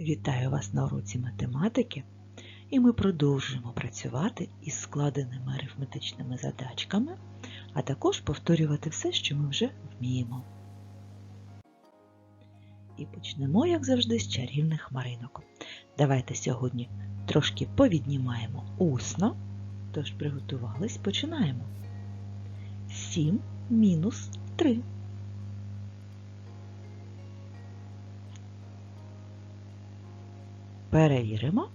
Вітаю вас на уроці математики, і ми продовжуємо працювати із складеними арифметичними задачками, а також повторювати все, що ми вже вміємо. І почнемо, як завжди, з чарівних хмаринок. Давайте сьогодні трошки повіднімаємо усно, тож приготувались, починаємо. 7 мінус 3. Перевіримо.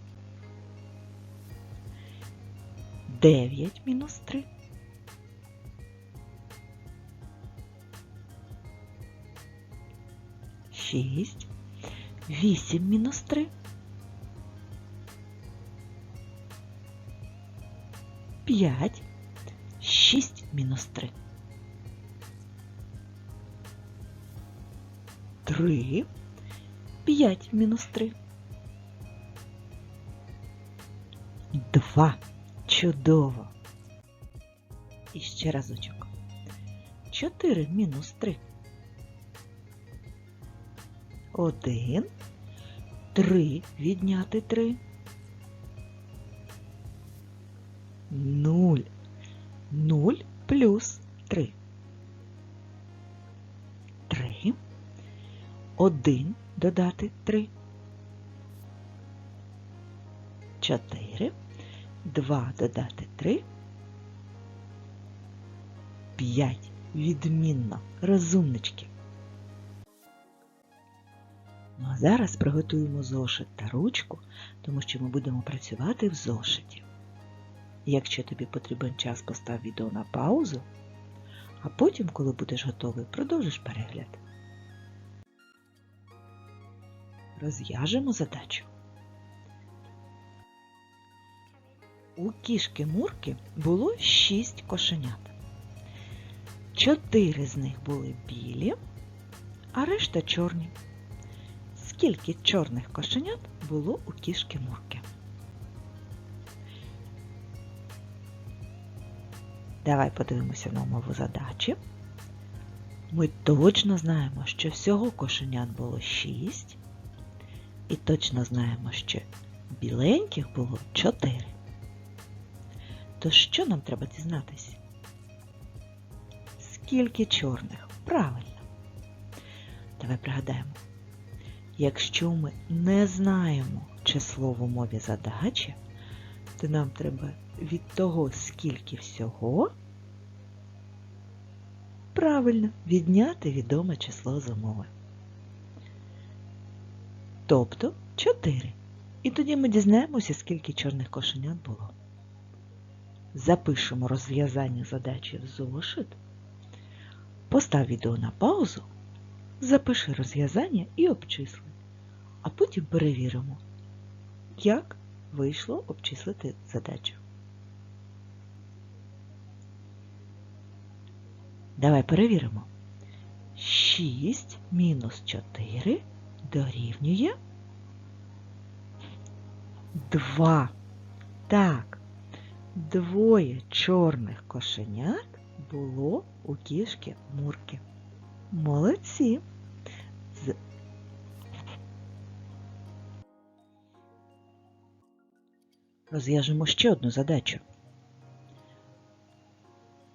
9 мінус 3. Шість. Вісім мінус три. П'ять. Шість мінус три. Три. П'ять мінус три. Два. Чудово. І ще разочок. Чотири мінус три. Один. Три відняти три. Нуль. Нуль плюс три. Три. Один додати три. Чотири. Два додати три. П'ять. Відмінно. Розумнички. Ну а зараз приготуємо зошит та ручку, тому що ми будемо працювати в зошиті. Якщо тобі потрібен час, постав відео на паузу, а потім, коли будеш готовий, продовжиш перегляд. Розв'яжемо задачу. У кішки Мурки було шість кошенят. Чотири з них були білі, а решта чорні. Скільки чорних кошенят було у кішки Мурки? Давай подивимося на умову задачі. Ми точно знаємо, що всього кошенят було шість, і точно знаємо, що біленьких було чотири. То що нам треба дізнатися? Скільки чорних? Правильно. Давай пригадаємо. Якщо ми не знаємо число в умові задачі, то нам треба від того, скільки всього, правильно відняти відоме число з умови. Тобто 4. І тоді ми дізнаємося, скільки чорних кошенят було. Запишемо розв'язання задачі в зошит, постав відео на паузу, запиши розв'язання і обчисли. А потім перевіримо, як вийшло обчислити задачу. Давай перевіримо. 6 мінус 4 дорівнює 2. Так, двоє чорних кошенят було у кішки Мурки. Молодці! З... Розв'яжемо ще одну задачу.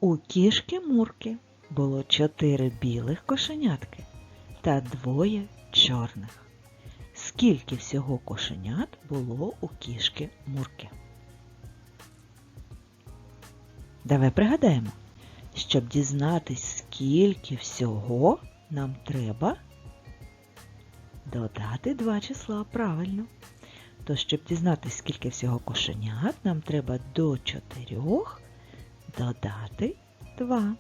У кішки Мурки було чотири білих кошенятки та двоє чорних. Скільки всього кошенят було у кішки Мурки? Давай пригадаємо, щоб дізнатись, скільки всього нам треба додати два числа правильно. То, щоб дізнатись, скільки всього кошенят, нам треба до чотирьох додати два.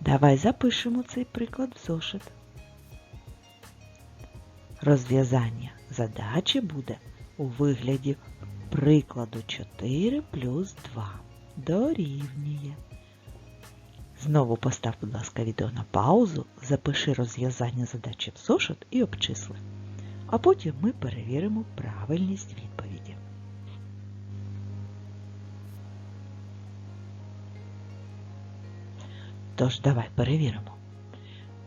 Давай запишемо цей приклад в зошит. Розв'язання задачі буде у вигляді прикладу 4 плюс 2 дорівнює. Знову постав, будь ласка, відео на паузу, запиши розв'язання задачі в зошит і обчисли. А потім ми перевіримо правильність відповіді. Тож, давай перевіримо.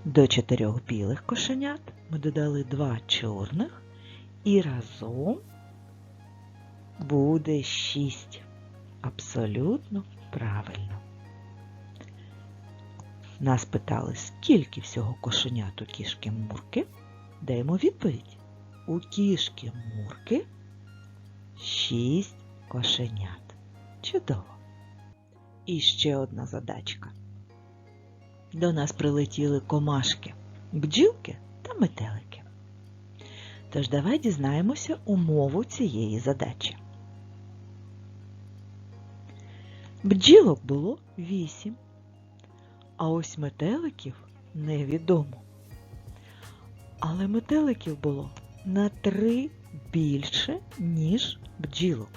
До чотирьох білих кошенят ми додали два чорних і разом буде шість. Абсолютно правильно. Нас питали, скільки всього кошенят у кішки Мурки. Даємо відповідь. У кішки Мурки шість кошенят. Чудово! І ще одна задачка. До нас прилетіли комашки, бджілки та метелики. Тож давай дізнаємося умову цієї задачі. Бджілок було вісім, а ось метеликів невідомо. Але метеликів було на три більше, ніж бджілок.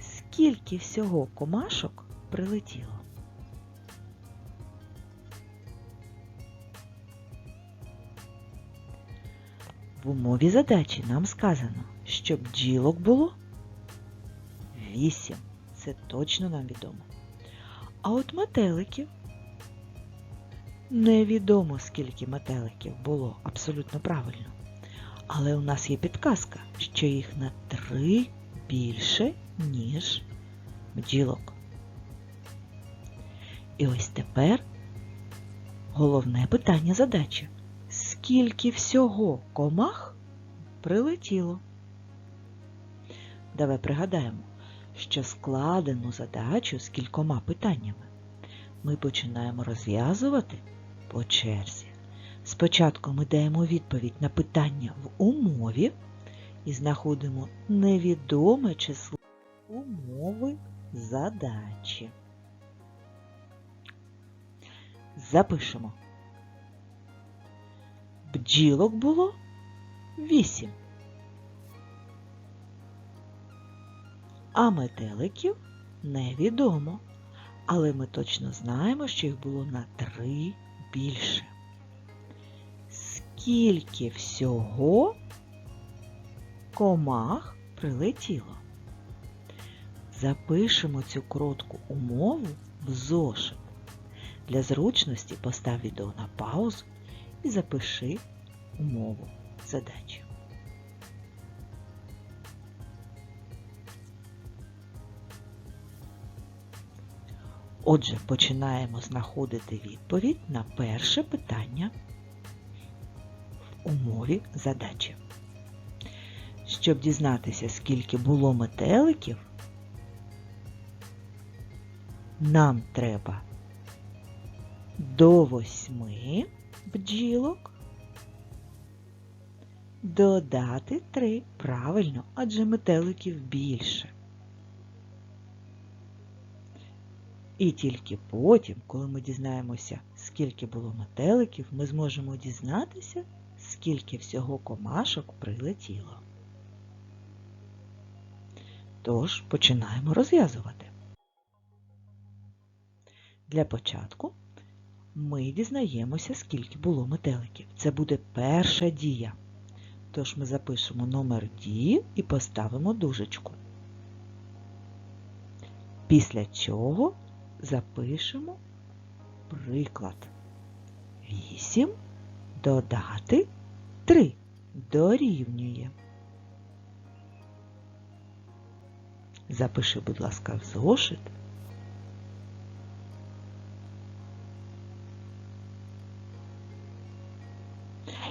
Скільки всього комашок прилетіло? В умові задачі нам сказано, що бджілок було 8. Це точно нам відомо. А от метеликів невідомо, скільки метеликів було абсолютно правильно. Але у нас є підказка, що їх на 3 більше, ніж бджілок. І ось тепер головне питання задачі. Скільки всього комах прилетіло? Давай пригадаємо, що складену задачу з кількома питаннями ми починаємо розв'язувати по черзі. Спочатку ми даємо відповідь на питання в умові і знаходимо невідоме число умови задачі. Запишемо. Бджілок було вісім. А метеликів невідомо. Але ми точно знаємо, що їх було на три більше. Скільки всього комах прилетіло? Запишемо цю коротку умову в зошит. Для зручності постав відео на паузу і запиши умову задачі. Отже, починаємо знаходити відповідь на перше питання в умові задачі. Щоб дізнатися, скільки було метеликів, нам треба до восьми бджілок додати три. Правильно, адже метеликів більше. І тільки потім, коли ми дізнаємося, скільки було метеликів, ми зможемо дізнатися, скільки всього комашок прилетіло. Тож починаємо розв'язувати. Для початку ми дізнаємося, скільки було метеликів. Це буде перша дія. Тож ми запишемо номер дії і поставимо дужечку. Після чого запишемо приклад. 8 додати 3 дорівнює. Запиши, будь ласка, в зошит.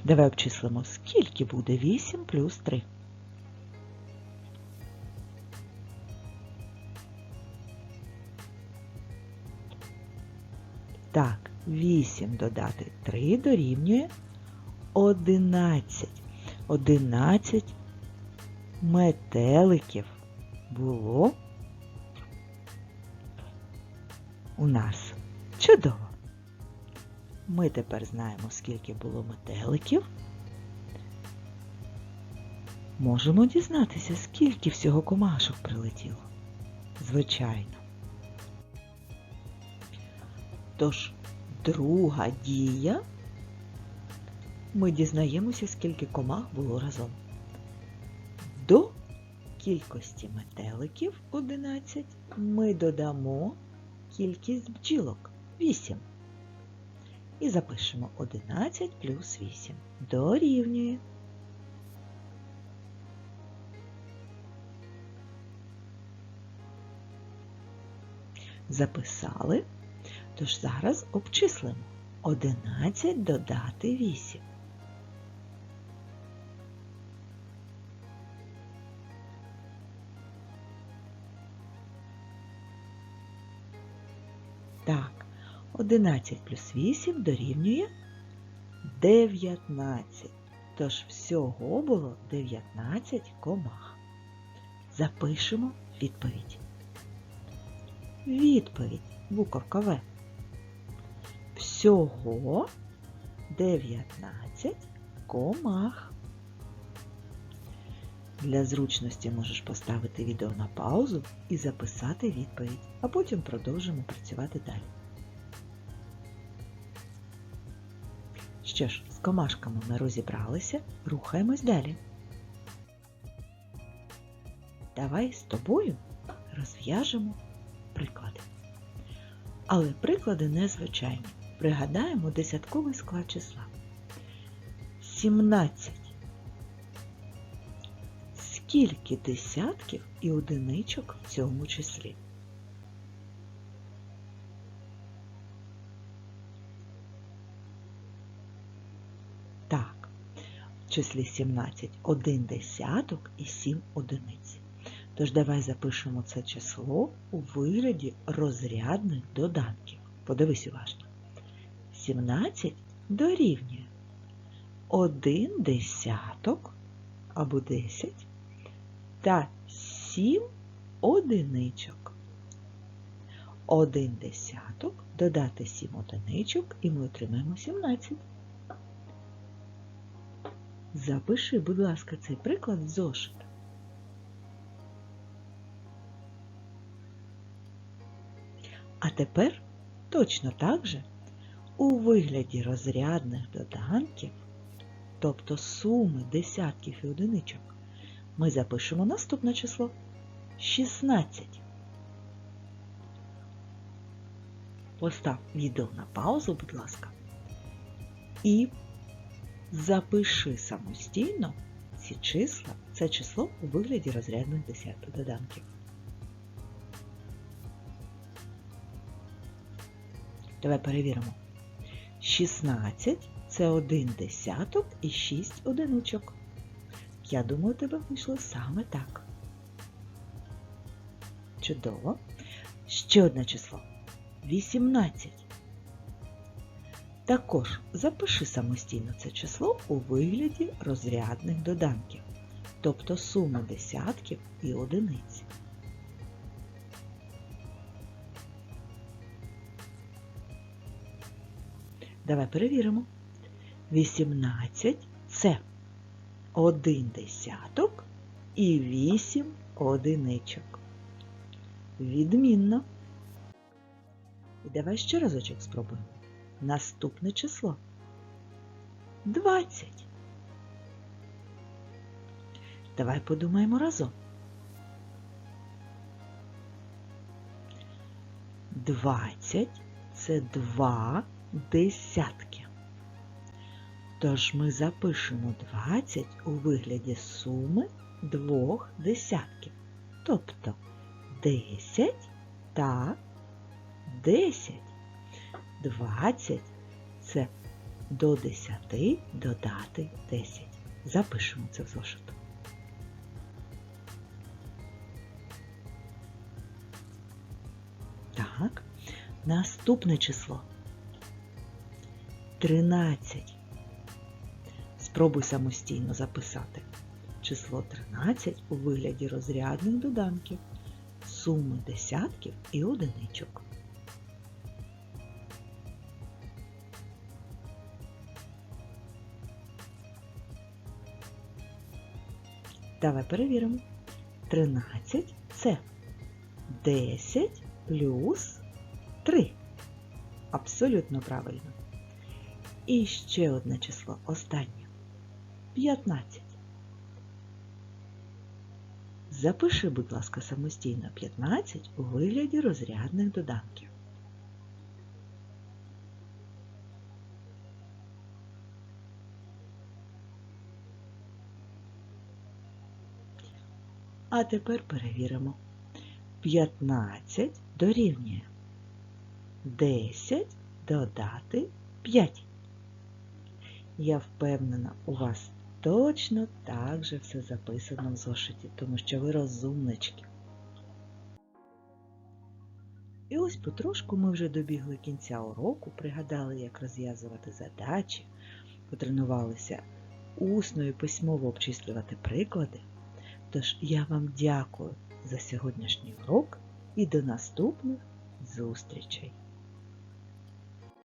Давай обчислимо, скільки буде 8 плюс 3. 8 додати 3 дорівнює 11. 11 метеликів було у нас. Чудово! Ми тепер знаємо, скільки було метеликів. Можемо дізнатися, скільки всього комашок прилетіло. Звичайно. Тож, друга дія, ми дізнаємося, скільки комах було разом. До кількості метеликів 11 ми додамо кількість бджілок 8. і запишемо 11 плюс 8. Дорівнює. Записали. Тож зараз обчислимо 11 додати 8. Так, 11 плюс 8 дорівнює 19. Тож всього було 19 комах. Запишемо відповідь. Відповідь буковка В. Всього 19 комах. Для зручності можеш поставити відео на паузу і записати відповідь, а потім продовжимо працювати далі. Що ж, з комашками ми розібралися, рухаємось далі. Давай з тобою розв'яжемо приклади. Але приклади незвичайні. Пригадаємо десятковий склад числа. 17. Скільки десятків і одиничок в цьому числі? Так, в числі 17 один десяток і 7 одиниць. Тож давай запишемо це число у вигляді розрядних доданків. Подивись уважно. 17 дорівнює 1 десяток або 10 та 7 одиничок. 1 десяток додати 7 одиничок і ми отримаємо 17. Запиши, будь ласка, цей приклад в зошит. А тепер точно так же у вигляді розрядних доданків, тобто суми десятків і одиничок, ми запишемо наступне число 16. Постав відео на паузу, будь ласка, і запиши самостійно ці числа, це число у вигляді розрядних десятків доданків. Давай перевіримо. 16 це один десяток і 6 одиночок. Я думаю, тебе вийшло саме так. Чудово. Ще одне число. 18. Також запиши самостійно це число у вигляді розрядних доданків, тобто суми десятків і одиниць. Давай перевіримо. 18 це 1 десяток і 8 одиничок. Відмінно. І давай ще разочок спробуємо. Наступне число 20. Давай подумаємо разом. 20 це 2 десятки. Тож ми запишемо 20 у вигляді суми двох десятків. Тобто 10 та 10. 20 це до 10 додати 10. Запишемо це в зошит. Так, наступне число 13. Спробуй самостійно записати число 13 у вигляді розрядних доданків, суми десятків і одиничок. Давай перевіримо. 13 це 10 плюс 3. Абсолютно правильно. І ще одне число, останнє. 15. Запиши, будь ласка, самостійно 15 у вигляді розрядних доданків. А тепер перевіримо. 15 дорівнює 10 додати 5. Я впевнена, у вас точно так же все записано в зошиті, тому що ви розумнички. І ось потрошку ми вже добігли кінця уроку, пригадали, як розв'язувати задачі, потренувалися усно і письмово обчислювати приклади. Тож я вам дякую за сьогоднішній урок і до наступних зустрічей!